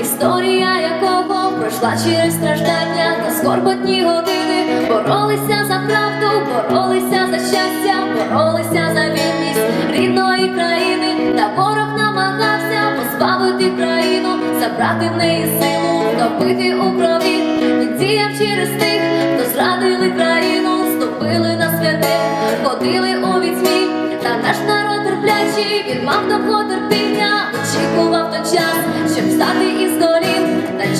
історія якого пройшла через страждання та скорботні години. Боролися за правду, боролися за щастя, боролися за вільність рідної країни. Та ворог намагався позбавити країну, забрати в неї силу, втопити у крові. Він діяв через тих, хто зрадили країну, ступили на святе, ходили у вісьмі. Та наш народ терплячий, він мав довго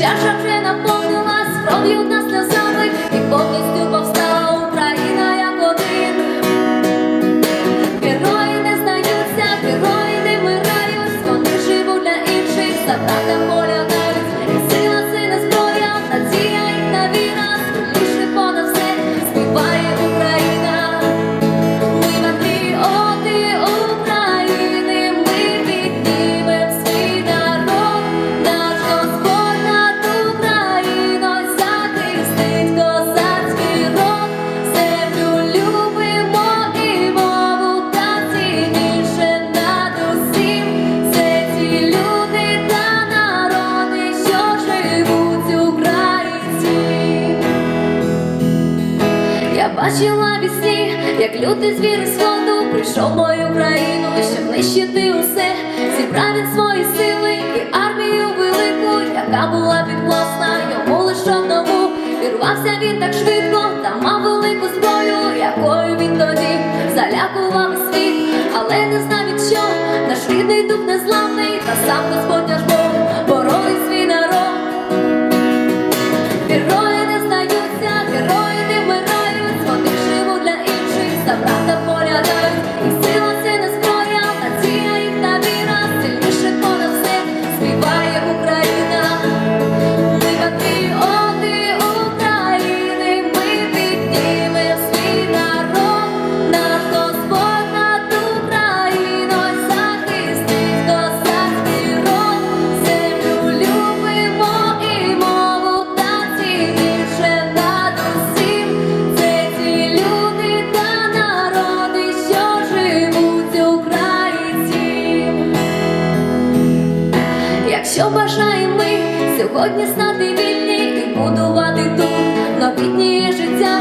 чаша вже наповнилась кров'ю та бачила вісні, як лютий звір сходу прийшов в мою країну, щоб нищити усе, зібрав він свої сили і армію велику, яка була підвласна йому лише одному. І рвався він так швидко, та мав велику зброю, якою він тоді залякував світ, але не знав від що наш рідний дух незламний, та сам Господь Якщо бажаємо ми сьогодні стати вільні і будувати тут новітнє життя,